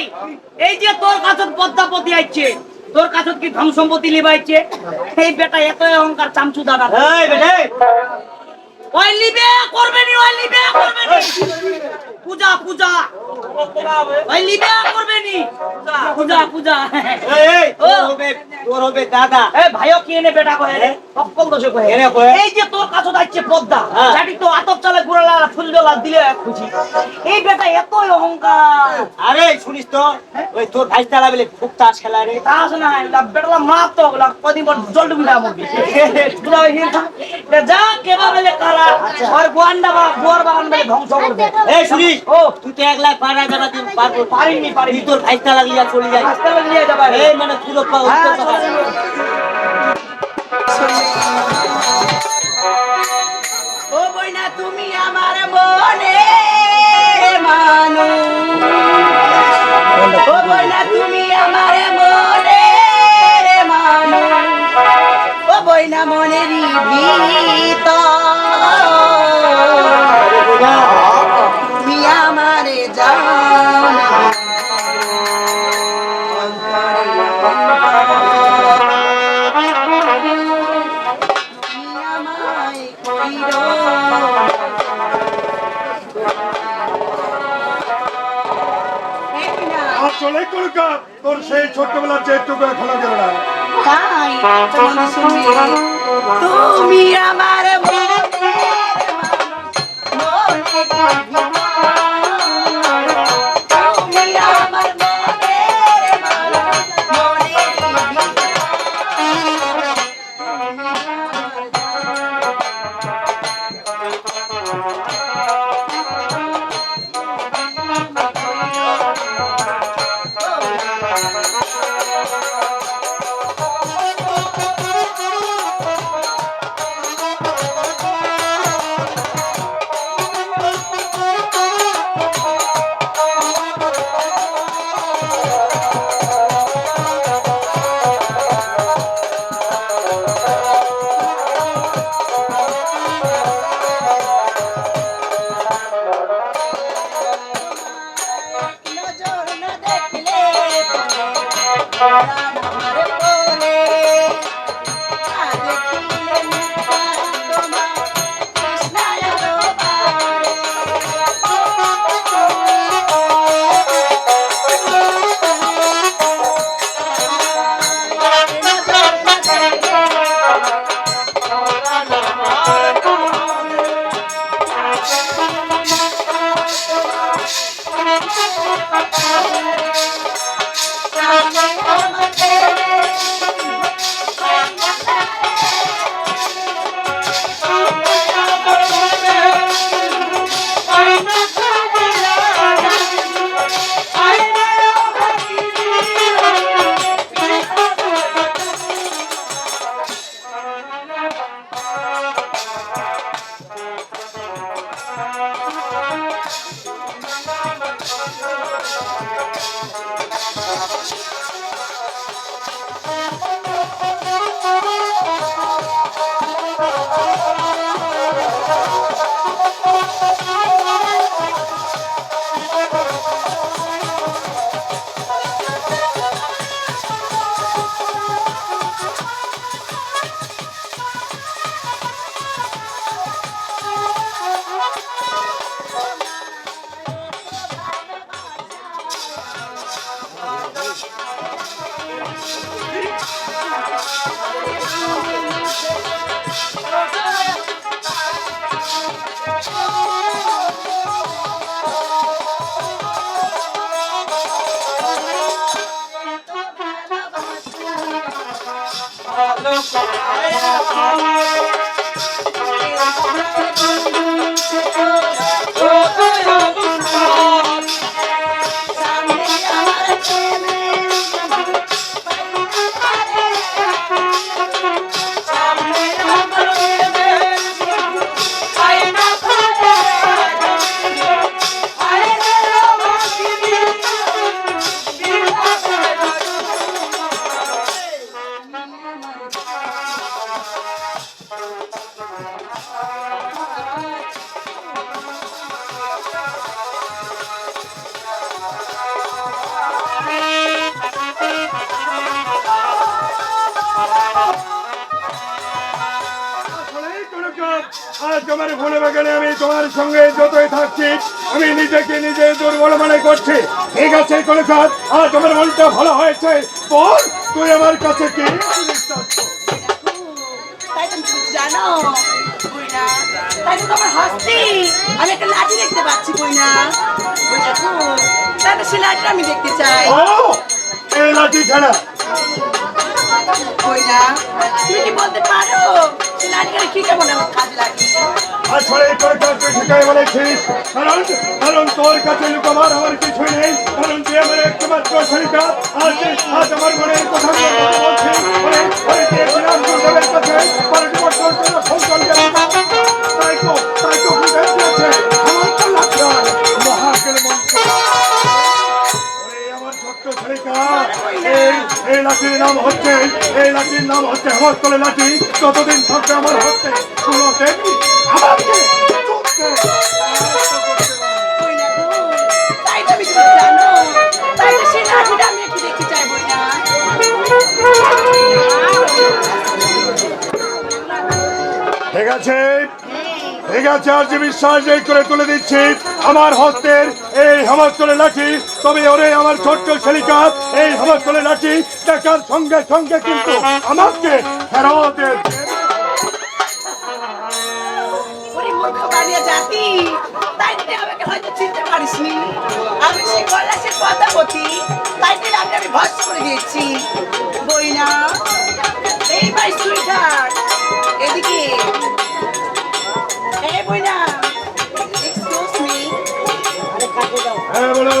এই এই যে তোর কাছে পদ্মাপতি আইছে, তোর কাছত কি ধন সম্পত্তি লিবাইছে এই বেটা এত অহংকার চামচু দাদা। ওই লিবে করবে নি ওই লিবে করবে নি। পূজা পূজা। ওই লিবে করবে নি। পূজা পূজা। এই এই তোর হবে তোর হবে দাদা। এ ভাইও কি এনে বেটা কহে রে অক্কল দোষে কহে এনে কহে? এই যে তোর কাছে পদ্মা হ্যাঁ। তো আতপ চালে গুড়ালা ফুল জলা দিলে খুশি। এই বেটা এতই অহংকার। আরে শুনিস তো ওই তোর ভাই তালা বলে খুব তাস খেলা রে। তাস না বেটা মা তো কদিন পর জল ডুবি না মুরগি পুরা ওই হিলটা। এ যা কেবা বেলে কালা আর গোয়ান্ডা বা গোয়ার বাগান বেলে ধ্বংস করবে। এই শুনিস ও তুই তো এক লাখ পার হাজার দিন পারব পারিনি পারিনি। তোর ভাই তালা চলে যাই হাসপাতালে নিয়ে যাবা। এই মানে হ্যাঁ, ও বইনা তুমি আমার মনে মানু ও বইনা তুমি আমার মানু তোর সেই ছোটবেলার যেটুকু এখনও গেল না। তাই তুমি আমার মনে তোমার ভুলে গেলে আমি তোমার সঙ্গে যতই থাকছি আমি নিজেকে নিজে দুর্বল মনে করছি। ঠিক আছে কলকাত আজ তোমার মনটা ভালো হয়েছে। বল তুই আমার কাছে কি জানো তাই তো তোমার হাসছি আমি একটা লাঠি দেখতে পাচ্ছি বইনা। গো তাই তো সে লাঠিটা আমি দেখতে চাই। ও এই লাঠি খেলা। বইনা তুমি কি বলতে পারো সে লাঠিটা কি কেমন আমার কাজে লাগে আসলে কলকাত তুই ঠিকই বলেছিস কারণ কারণ তোর কাছে লুকাবার আমার কিছুই নেই কারণ তুই আমার একমাত্র সরিকা আজ আজ আমার মনের কথা বলছি ওরে ওরে দিয়েছিলাম দুর্গের কাছে পার্টি বছর জন্য ফোন কল তাই তো তাই তো বুঝে দিয়েছে আমার তো লাগছে মহাকেল মন্ত্র আমার ছোট্ট সরিকা এই লাঠির নাম হচ্ছে এই লাঠির নাম হচ্ছে আমার তলে লাঠি। ততদিন থাকবে আমার হাতে কোনো আমাকে বইনা ঠিক আছে? ঠিক আছে বিশ্বাস এই করে তুলে দিচ্ছি, আমার হস্তের এই হামার লাঠি। তবে ওরে আমার ছোট্ট শেলিকা, এই হামার তলে লাঠি দেখার সঙ্গে সঙ্গে কিন্তু আমাকে ফেরত দে। ওরে মূর্খ বানিয়া জাতি, তাই আমাকে হয়তো চিনতে পারিসনি। আমি সে কৈলাসের পদ্মাবতী, তাই তুই আমি আমি ভস্ম করে দিয়েছি। বই না এই ভাই সুইটার এদিকে। হ্যাঁ বলো।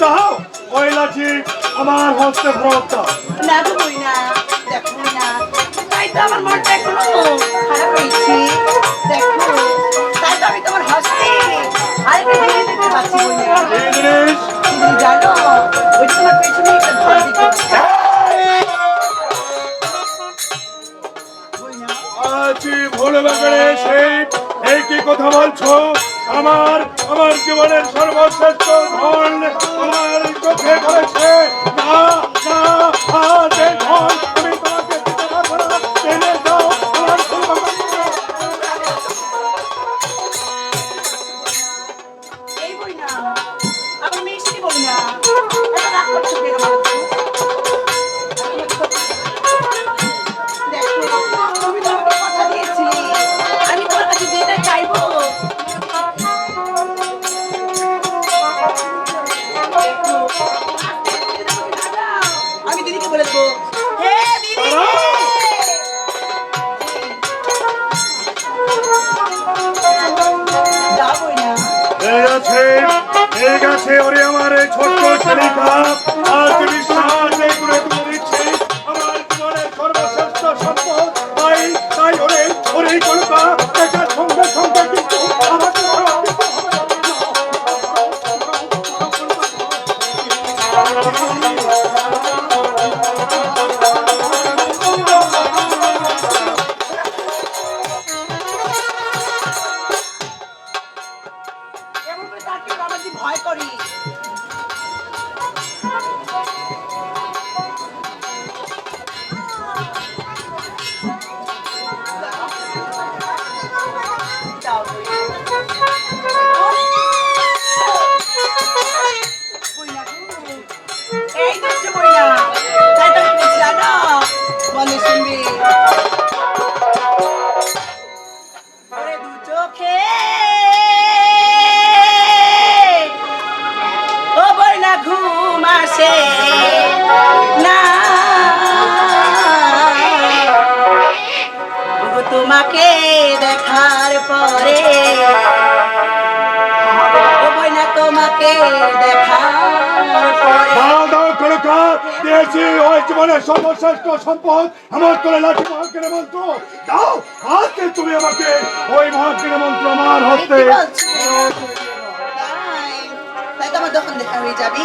দাও ওই লাঠি আমার হস্তে ফেরত দাও। না গো বই না দেখো না তাই তো আমার মনটা এখনও খারাপ হয়েছে। দেখো তাই তো আমি তোমার হাসতে আরেকটা জিনিস দেখতে পাচ্ছি বই না এই জিনিস। তুমি জানো ওই তোমার পেছনে সেই এই কি কথা বলছো? আমার আমার জীবনের সর্বশ্রেষ্ঠ ধন আমার চোখে পড়েছে। ঠিক আছে ওরে আমার এই ছোট্ট ছেলেটা আজ সর্বশ্রেষ্ঠ সম্পদ আমার তোলে লাঠি মহাকের মন্ত্র দাও আজকে তুমি আমাকে ওই মহাকের মন্ত্র আমার হস্তে কি তাই তাই তো দোকান দেখা হয়ে যাবি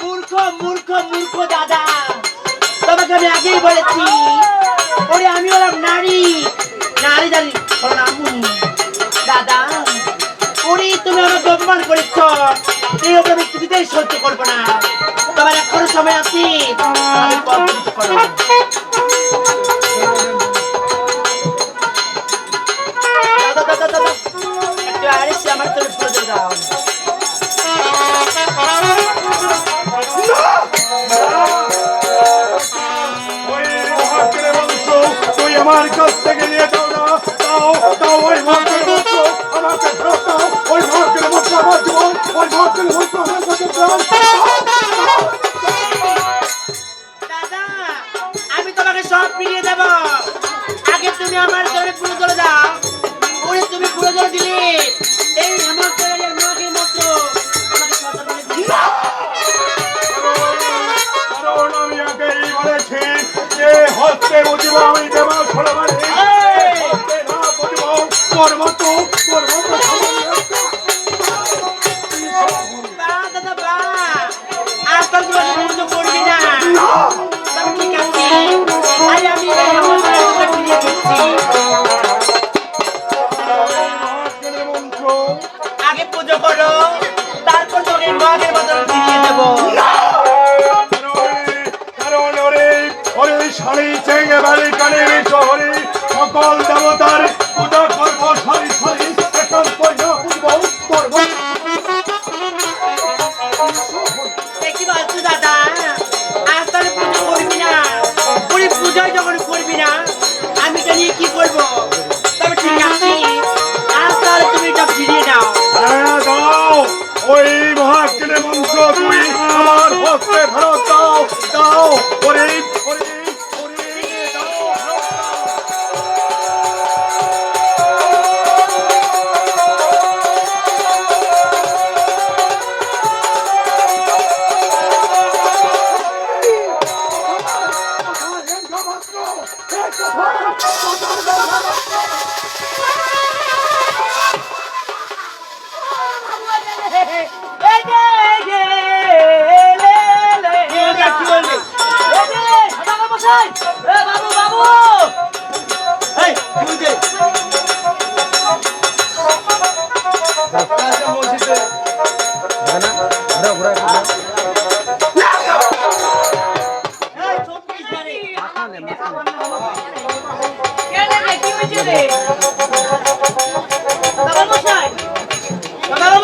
মূর্খ মূর্খ মূর্খ দাদা। তোমাকে আমি আগেই বলেছি, ওরে আমি হলাম নারী। নারী জানি দাদা। ওরে তুমি আমাকে করেছ, এই ওপরে আমি কিছুতেই করব না। সবাই আছি। আমি পথ করো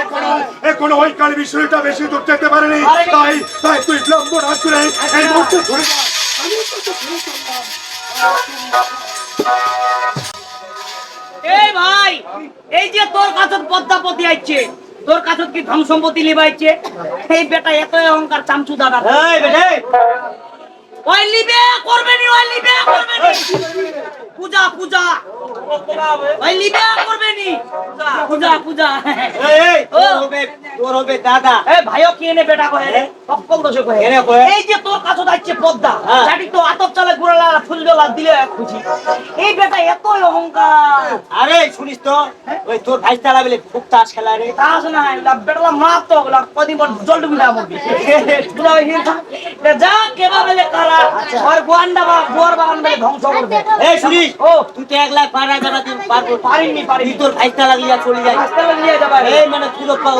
এখনও এখনও ওই কালী বিষয়টা বেশি দূর যেতে পারেনি। তাই তাই তুই বিলম্ব না করে এই মুহূর্তে ধরে আমি তোকে ধরে এই ভাই এই যে তোর কাছত পদ্মাপতি আইছে তোর কাছত কি ধন সম্পত্তি লিবাইছে এই বেটা এত অহংকার চামচু দাদা এই বেটে। ওই লিবে করবে নি ওই লিবে করবে নি। পূজা পূজা। ওই লিবে করবে নি। পূজা। পূজা ও। তোর হবে দাদা। এ ভাইও কি এনে বেটা কহে রে সকল দোষে কহে এনে কহে? এই যে তোর কাছে যাচ্ছে পদ্মা হ্যাঁ। তো আতপ চালে গুড়ালা ফুল ডলা দিলে খুশি। এই বেটা এতই অহংকার। আরে শুনিস তো ওই তোর ভাই তালা বলে খুব তাস খেলা রে। তাস না লা বেটা মার তো লা কদিন পর জল ডুবি না মরবি বুঝা তা যা কেবা বেলে কারা? আর গোয়ান্ডা বা বাগান বেলে ধ্বংস করবে এই পারিস ও তুই তো একলা পারা যাবা তুই পারব। পারিনি পারিনি। মানে পুরো পা